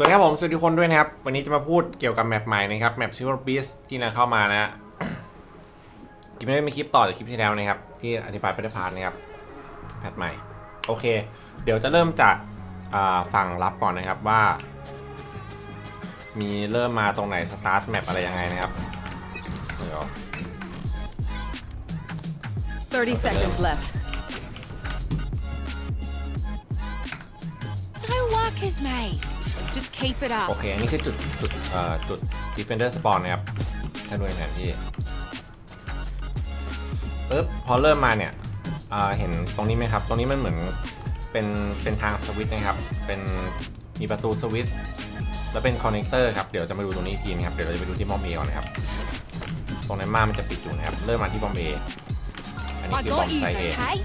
สวัสดีครับผมสวัสดีทุกคนด้วยนะครับ วันนี้จะมาพูดเกี่ยวกับแมปใหม่นะครับแมป Silver Beast ที่นำเข้ามานะฮะคลิปนี้เป็นคลิปต่อจากคลิปที่แล้วนะครับ ที่อธิบายไปได้พาร์ทนะครับแพทใหม่ โอเค เดี๋ยวจะเริ่มจากอ่าฝั่งรับก่อนนะครับว่า มีเริ่มมาตรงไหนสตาร์ทแมปอะไรยังไงนะครับเดี๋ยว30 seconds left. No workers, mate. Just keep it โอ up. เค อันนี้คือจุดจุดเอ่อจุด defender spawn นะครับ ถ้าดูในแผนที่ปึ๊บพอเริ่มมาเนี่ยเอ่อเห็นตรงนี้ไหมครับ ตรงนี้มันเหมือนเป็นเป็นทางสวิตช์นะครับ เป็นมีประตูสวิตช์แล้วเป็นคอนเนคเตอร์ครับ เดี๋ยวจะมาดูตรงนี้อีกทีนะครับ เดี๋ยวเราจะไปดูที่บอมเบย์ก่อนนะครับ ตรงนั้นม่านมันจะปิดอยู่นะครับ เริ่มมาที่บอมเบย์อันนี้ I คือบอ got ม you, ไซเอ okay?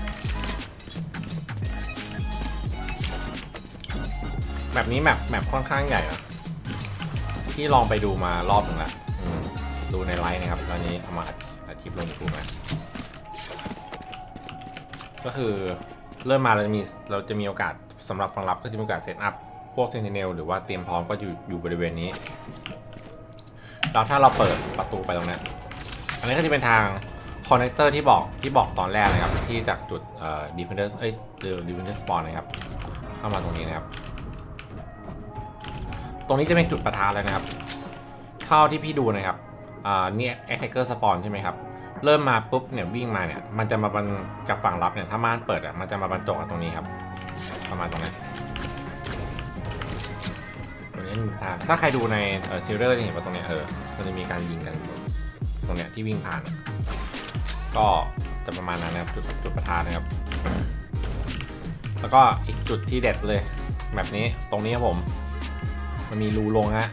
แบบนี้แมปแมปค่อนข้างใหญ่นะที่ลองไปดูมารอบหนึ่งละดูในไลน์นะครับตอนนี้เอามาอัดคลิปลงยูทูบนก็คือเริ่มมาเราจะมีเราจะมีโอกาสสำหรับฟังรับก็จะมีโอกาสเซตอัพพวกเซนติเนลหรือว่าเตรียมพร้อมก็อยู่อยู่บริเวณนี้แล้วถ้าเราเปิดประตูไปตรงนี้นอันนี้ก็จะเป็นทางคอนเนคเตอร์ที่บอกที่บอกตอนแรกนะครับ ที่จากจุดเอ่อ defender เอ้ยเจอ defender spawn นะครับ เข้ามาตรงนี้นะครับ ตรงนี้จะเป็นจุดประทานเลยนะครับ เท่าที่พี่ดูนะครับอ่าเนี่ย attacker spawn ใช่ไหมครับ เริ่มมาปุ๊บเนี่ยวิ่งมาเนี่ย มันจะมาบรรกับฝั่งรับเนี่ย ถ้าม่านเปิดอะ มันจะมาบรรจบกับตรงนี้ครับ ประมาณตรงนี้ตรงนี้มีทางถ้าใครดูในเอ่อเทเลอร์จะเห็นว่าตรงเนี้ยเออ มันจะมีการยิงกัน ตรงเนี้ยที่วิ่งผ่าน ก็จะประมาณนั้นนะครับจุดจุดประทานนะครับ แล้วก็อีกจุดที่เด็ดเลยแบบนี้ตรงนี้ครับผม มันมีรูลงฮะ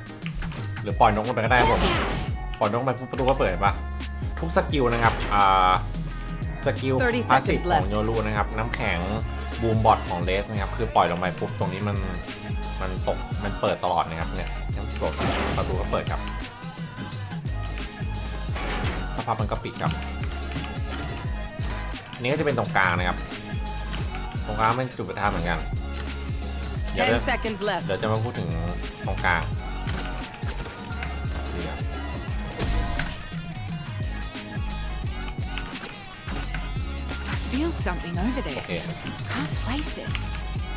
หรือปล่อยนกลงไปก็ได้ครับผมปล่อยนกไปปุ๊บประตูก็เปิดปะทุกสกิลนะครับอ่าสกิล30พาสซีฟ seconds ของ left โยรูนะครับ น้ำแข็งบูมบอทของเลสนะครับคือปล่อยลงไปปุ๊บตรงนี้มันมันตกมันเปิดตลอดนะครับเนี่ยทั้งกดประตูก็เปิดครับสักพักมันก็ปิดครับอันนี้ก็จะเป็นตรงกลางนะครับ ตรงกลางเป็นจุดประทานเหมือนกัน เดี๋ยว10เดี๋ยว seconds left. เดี๋ยวจะมาพูดถึงตรงกลางดีครับ I feel something over โอ there. เค Can't place it.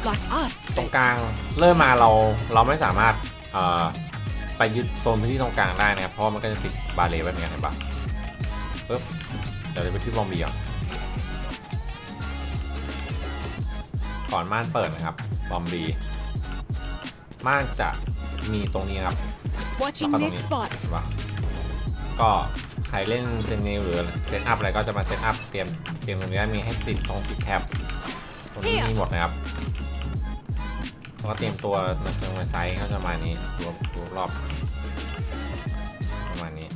Like us, ตรง but กลางเริ่มมาเราเราไม่สามารถเอ่อไปยึดโซนพื้นที่ตรงกลางได้นะครับเพราะว่ามันก็จะติดบาเลไว้เหมือนกันเห็นปะปึ๊บเดี๋ยวเราไปที่บอมบีก่อนก่อนม่านเปิดนะครับบ อมบีม่านจะมีตรงนี้ครับ watching แล้วก็ตรง this นี้ spot. เห็นปะก็ใครเล่นเซนนิลหรือเซตอัพอะไรก็จะมาเซตอัพเตรียมเตรียมตรงนี้มีให้ติดตรงติดแท็บตรงนี้มีหมดนะครับแล้วก็เตรียมตัวในเชิงไซส์เขาจะประมาณนี้ตัวตัวรอบ ประมาณนี้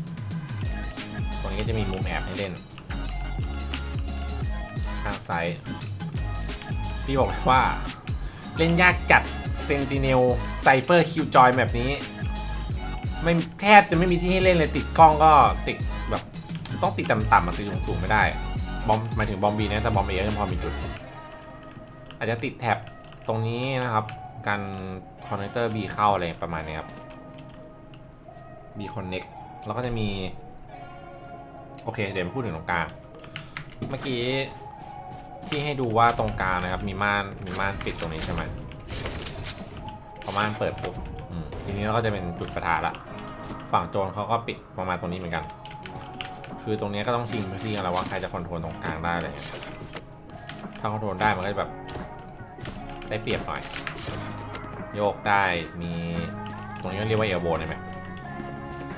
ตรงนี้ก็จะมีมุมแอบให้เล่น ข้างซ้าย พี่บอกเลยว่า เล่นยากจัดเซนติเนลไซเฟอร์คิวจอยแบบนี้ ไม่แทบจะไม่มีที่ให้เล่นเลยติดกล้องก็ติดแบบต้องติดต่ำๆมาติดสูงๆไม่ได้ บอมหมายถึงบอมบีนะแต่บอมเอยังพอมีจุด อาจจะติดแท็บตรงนี้นะครับ การคอนเนคเตอร์ B เข้าอะไรประมาณนี้ครับ B connect แล้วก็จะมี โอเค เดี๋ยวมาพูดถึงตรงกลาง เมื่อกี้ ที่ให้ดูว่าตรงกลางนะครับ มีม่านมีม่านปิดตรงนี้ใช่ไหมพอม่านเปิดปุ๊บทีนี้เราก็จะเป็นจุดประทะละฝั่งโจรเขาก็ปิดประมาณตรงนี้เหมือนกัน คือตรงนี้ก็ต้องชิงพื้นที่กันแล้วว่าใครจะคอนโทรลตรงกลางได้เลยถ้าคอนโทรลได้มันก็จะแบบได้เปรียบหน่อย โยกได้มีตรงนี้เรียกว่าเอลโบได้ไหม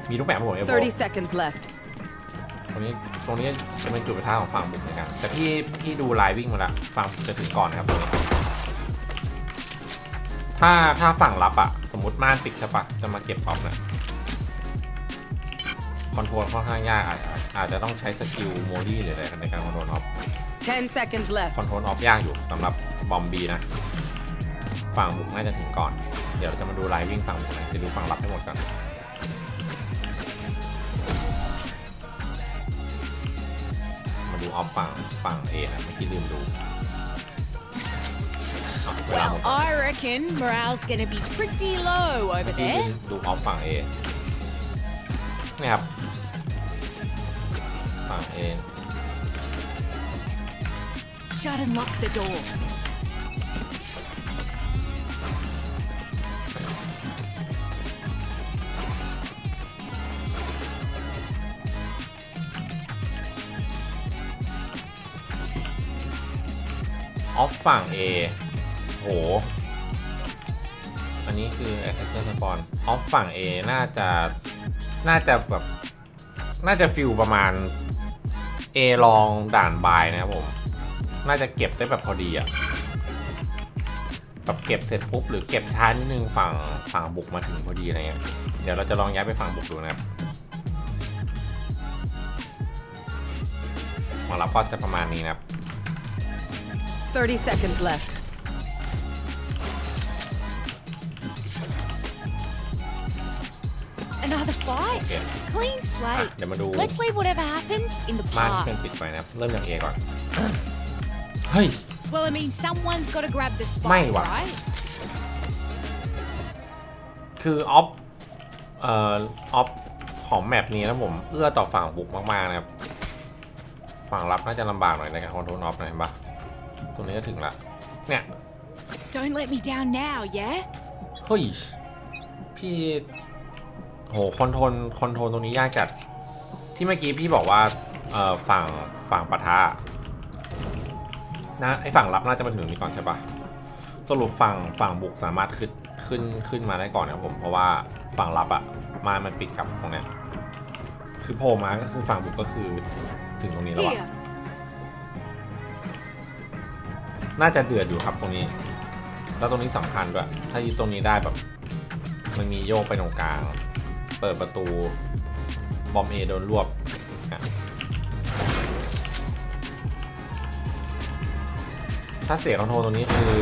มีทุกแบบผมเอลโบ รงนี้ตรงนี้จะเป็นจุดประทะของฝั่งบุกเหมือนกันแต่พี่พี่ดูไลน์วิ่งมาแล้วฝั่งบุกจะถึงก่อนนะครับตรงนี้ถ้าถ้าฝั่งรับอะสมมติม่านปิดใช่ปะจะมาเก็บออฟนะคอนโทรลค่อนข้างยากอาจอาจอาจจะต้องใช้สกิลโมดี้หรืออะไรในการคอนโทรลออฟ10 seconds ค left. อนโทรลออฟยากอยู่สำหรับบอมบีนะฝั่งบุกน่าจะถึงก่อน เดี๋ยวจะมาดูไลน์วิ่งฝั่งบุกนะจะดูฝั่งรับให้หมดก่อน ออฟฝั่งฝั่งเอนะเมื่อกี้ลืมดูอ่ะ เวลาหม Well, ด I reckon morale's gonna be pretty low over ที่ there. ดูออฟฝั่ง A นี่ครับ ฝั่ง A Shut and lock the door. ออฟฝั่ง A โห อันนี้คือ Attacker Spawn ออฟฝั่ง A น่าจะ น่าจะแบบ น่าจะฟิลประมาณ A ลองด่านบายนะครับผม น่าจะเก็บได้แบบพอดีอะแบบเก็บเสร็จปุ๊บหรือเก็บช้านิดนึงฝั่งฝั่งบุกมาถึงพอดีอะไรเงี้ย เดี๋ยวเราจะลองย้ายไปฝั่งบุกดูนะครับมารับก็จะประมาณนี้นะครับ 30 seconds left. Another fight? Okay. Clean อะ slate. เดี๋ยวมาดู Let's leave whatever happened in the บ้านที่เป็น past. ปิดไปนะครับ เริ่มจาก A ก่อน เฮ้ย Well, I mean, someone's got to grab the ไม่ spike, ว่ะ right? คือออฟเอ่อออฟของแมปนี้นะผมเอื้อต่อฝั่งบุกมาก ๆ นะครับ ฝั่งรับน่าจะลำบากหน่อยในการคอนโทรลออฟนะเห็นปะต รงนี้ก็ถึงละเนี่ย Don't let me down now, yeah? เฮ้ยพี่โหคอนโทรลคอนโทรลตรงนี้ยากจัด ที่เมื่อกี้พี่บอกว่าเอ่อฝั่งฝั่งปะทะนะไอฝั่งรับน่าจะมาถึงนี้ก่อนใช่ปะสรุปฝั่งฝั่งบุกสามารถขึ้นขึ้นขึ้นมาได้ก่อนนะครับผมเพราะว่าฝั่งรับอะมานมันปิดกับตรงเนี้ยคือโผล่มาก็คือฝั่งบุกก็คือถึงตรงนี้แล้วอะ Here. น่าจะเดือดอยู่ครับตรงนี้ แล้วตรงนี้สำคัญด้วยถ้ายึดตรงนี้ได้แบบ มันมีโยกไปตรงกลาง เปิดประตู บอมเอโดนรวบถ้าเสียคอนโทรตรงนี้คือ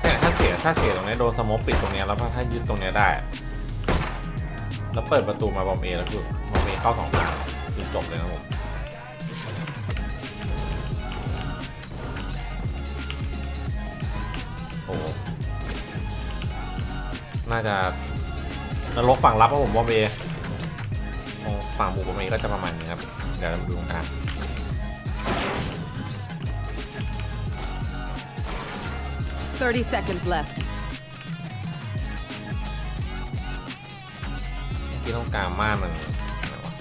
เนี่ยถ้าเสียถ้าเสียตรงนี้โดนสมกปิดตรงนี้แล้วถ้ายึดตรงนี้ได้ แล้วเปิดประตูมาบอมเอแล้วคือบอมเอเข้าสองทางคือจบเลยนะผม น่าจะนรกฝั่งรับครับผมบอมเบย์ตรงฝั่งบุกบอมเบย์ก็จะประมาณนี้ครับ เดี๋ยวเรามาดูตรงกลาง30 seconds left. ที่ตรงกลางม่านมันอะไรวะ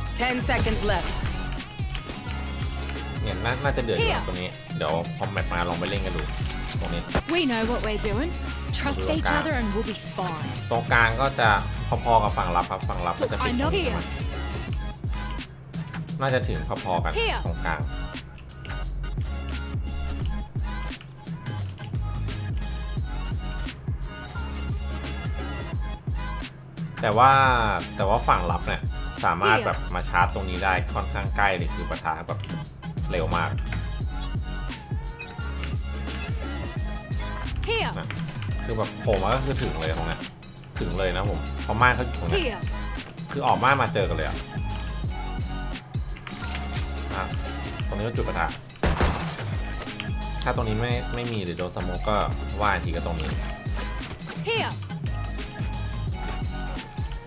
10 seconds left. เนี่ยน่าน่าจะเดือดอยู่ตรงนี้ เดี๋ยวพอแมตช์มาลองไปเล่นกันดูตรงนี้ We know what we're doing. Trust Look each out. other and we'll be fine. ตรงกลางก็จะพอๆกับฝั่งรับครับฝั่งรับก็จะปิดตรงนี้ Here. มาน่าจะถึงพอๆกัน Here. ตรงกลาง แต่ว่าแต่ว่าฝั่งรับเนี่ยสามารถ Here. แบบมาชาร์จตรงนี้ได้ค่อนข้างใกล้เลยคือประทะแบบเร็วมาก Here. นะ คือแบบโผล่มาก็คือถึงเลยตรงเนี้ยถึงเลยนะผมเพราะม่านเขาอยู่ตรงเนี้ย Here. คือออกม่านมาเจอกันเลยอะอะตรงนี้ก็จุดประทะถ้าตรงนี้ไม่ไม่มีหรือโดนสโมกก็ว่าอีกทีก็ตรงนี้ Here.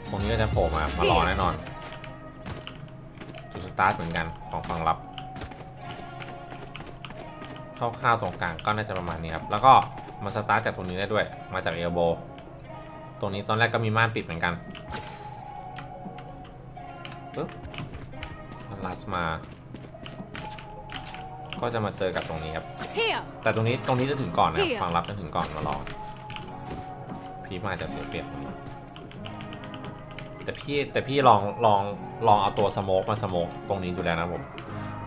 ตรงนี้ก็จะโผล่มา มารอแน่นอน จุดสตาร์ทเหมือนกันของฝั่งรับคร่าวๆตรงกลางก็น่าจะประมาณนี้ครับ แล้วก็ มันสตาร์ทจากตรงนี้ได้ด้วย มาจากเอลโบตรงนี้ตอนแรกก็มีม่านปิดเหมือนกันปึ๊บมันลัดมา ก็จะมาเจอกับตรงนี้ครับ Here. แต่ตรงนี้ตรงนี้จะถึงก่อนนะครับ Here ฝั่งรับจะถึงก่อนมารอพี่มาจะเสียเปรียบตรงนี้แต่พี่แต่พี่ลองลองลองเอาตัวสโมกมาสโมกตรงนี้ดูแล้วนะผม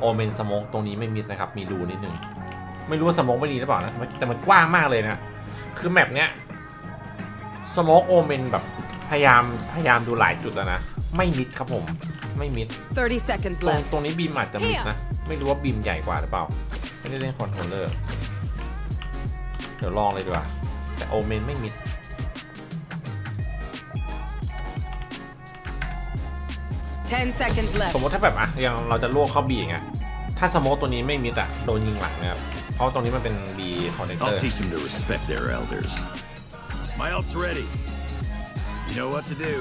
โอเมนสโมกตรงนี้ไม่มิดนะครับ มีรูนิดนึง ไม่รู้ว่าสโมกไม่ดีหรือเปล่านะแต่มันแต่มันกว้างมากเลยนะ คือแมปเนี้ยสโมกโอเมนแบบพยายามพยายามดูหลายจุดแล้วนะ ไม่มิดครับผม ไม่มิด30 seconds ตรง left. ตรงนี้บีมอาจจะมิดนะ ไม่รู้ว่าบีมใหญ่กว่าหรือเปล่า ไม่ได้เล่นคอนโทรลเลอร์ เดี๋ยวลองเลยดีกว่า แต่โอเมนไม่มิด 10 seconds สม left. มติถ้าแบบอะยังเราจะลวกเข้าบีไงถ้าสโมกตัวนี้ไม่มิดอะ โดนยิงหลังนะครับ เพราะตรงนี้มันเป็น B connector I'll teach them to respect their elders. My ult's ready. You know what to do.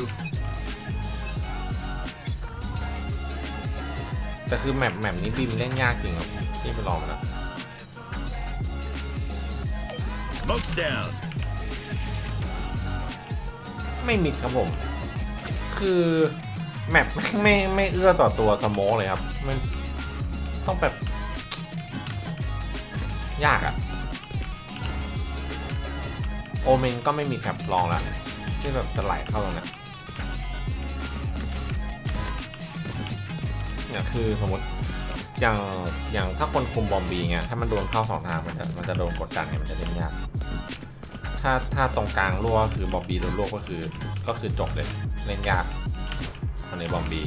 แต่คือแมปแมปนี้บิมเล่นยากจริงครับพี่ไปลองมาแล้ว Smoke's down. ไม่มิดครับผม คือแมปไม่ไม่ไม่เอื้อต่อตัวสโมกเลยครับ มันต้องแบบ ยากอะโอเมนก็ไม่มีแคปลองละที่แบบจะไหลเข้าตรงเนี้ยเนี่ยคือสมมติอย่างอย่างถ้าคนคุมบอมบีเงี้ยถ้ามันโดนเข้าสองทางมันจะมันจะโดนกดดันเนี่ยมันจะเล่นยาก ถ้าถ้าตรงกลางรั่วคือบอมบีโดนรั่วก็คือก็คือจบเลยเล่นยากคนในบอมบี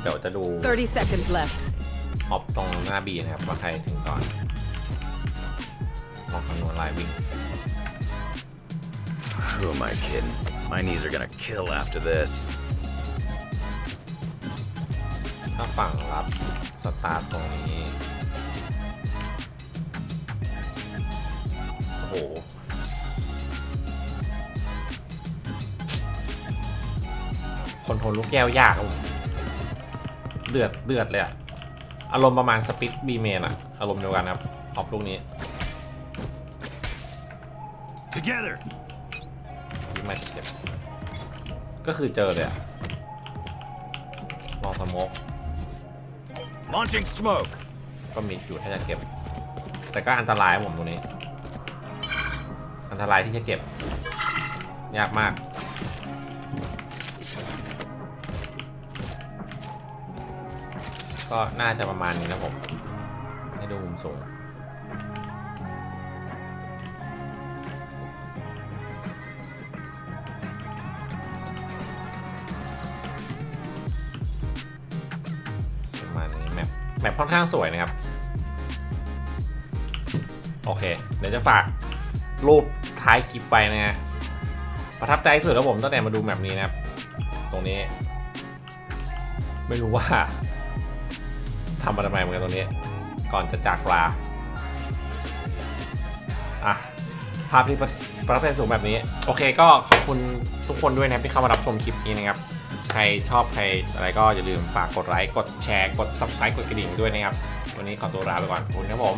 เดี๋ยวจะดู30 seconds left. ออฟตรงหน้าบีนะครับว่าใครถึงก่อนลองคำนวณลายวิ่ง Who am I kidding? My knees are gonna kill after this. ถ้าฝั่งรับสตาร์ทตรงนี้ โอ้โหคอนโทรลลูกแก้วยากครับผม เดือดเดือดเลยอะอารมณ์ประมาณสปิทบีเมนอะอารมณ์เดียวกันครับออฟลูกนี้ Together. ที่มาเก็บก็คือเจอเลยอะลองสโมก Launching smoke. ก็มีอยู่ถ้าจะเก็บ แต่ก็อันตรายผมตรงนี้ อันตรายที่จะเก็บ ยากมาก ก็น่าจะประมาณนี้นะผมให้ดูมุมสูงประมาณนี้แมปแมปค่อนข้างสวยนะครับ โอเค เดี๋ยวจะฝากรูปท้ายคลิปไปนะฮะประทับใจสุดแล้วผมตั้งแต่มาดูแมปนี้นะครับ ตรงนี้ ไม่รู้ว่า ทำมาทำไมเหมือนกันตรงนี้ ก่อนจะจากลาอะภาพที่ประประทับใจสูงแบบนี้ โอเคก็ขอบคุณทุกคนด้วยนะที่เข้ามารับชมคลิปนี้นะครับ ใครชอบใครอะไรก็อย่าลืมฝากกดไลค์กดแชร์กด subscribe กดกระดิ่งด้วยนะครับ วันนี้ขอตัวลาไปก่อนขอบคุณครับผม